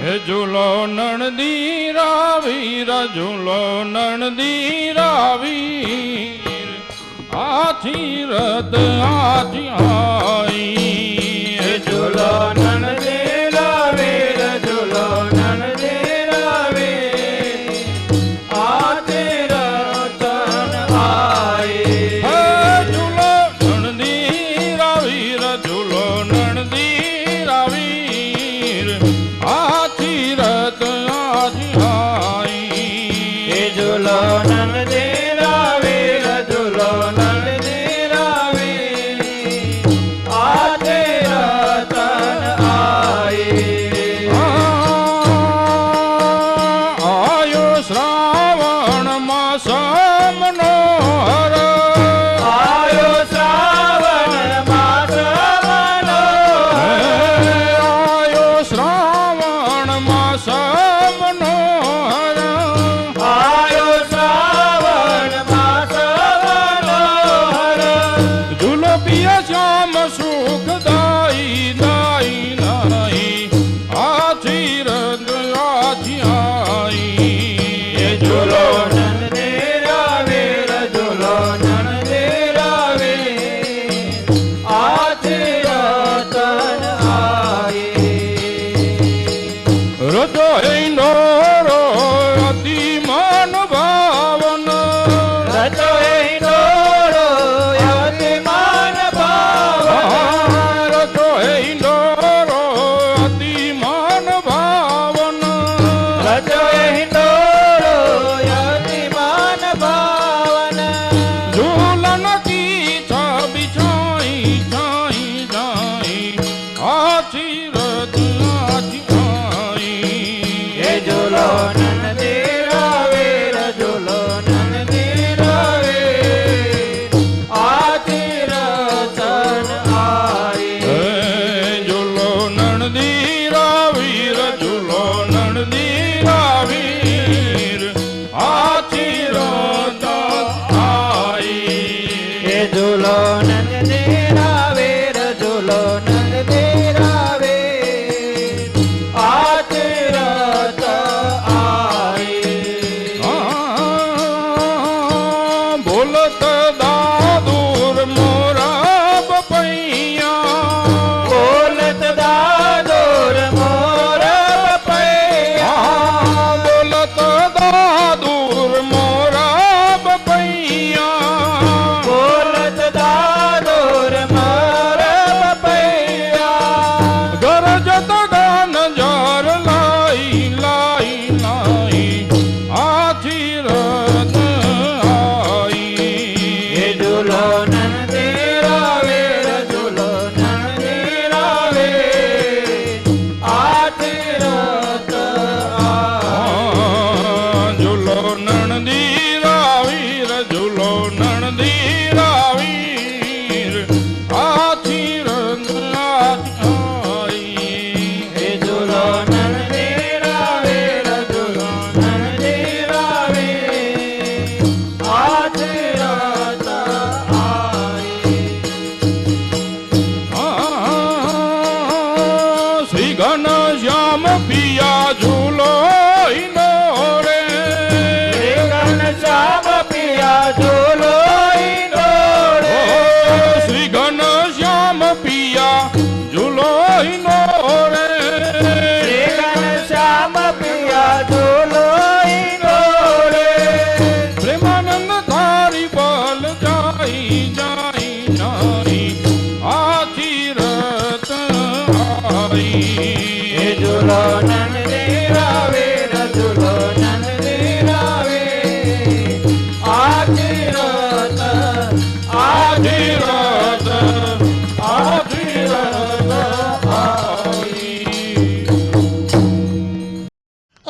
હે ઝૂલો નણદી રાવીર ઝૂલો નણદી રાવીર આથી રથ આઈ શ્રાવણ માસ ઘન શ્યામ પિયા ઝૂલો ઈનો રે. શ્રી શ્યામ પિયા ઝૂલો શ્રી ઘન શ્યામ પિયા ઝૂલો ઈનો રે. શ્રી ઘનશ્યામ પિયા ઝૂલો પ્રેમાનંદ તારી બલ આથી રત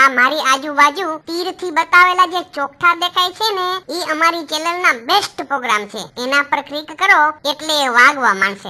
આ મારી આજુબાજુ તીરથી બતાવેલા જે ચોકઠા દેખાય છે ને એ અમારી ચેનલના બેસ્ટ પ્રોગ્રામ છે. એના પર ક્લિક કરો એટલે એ વાગવા માંડશે.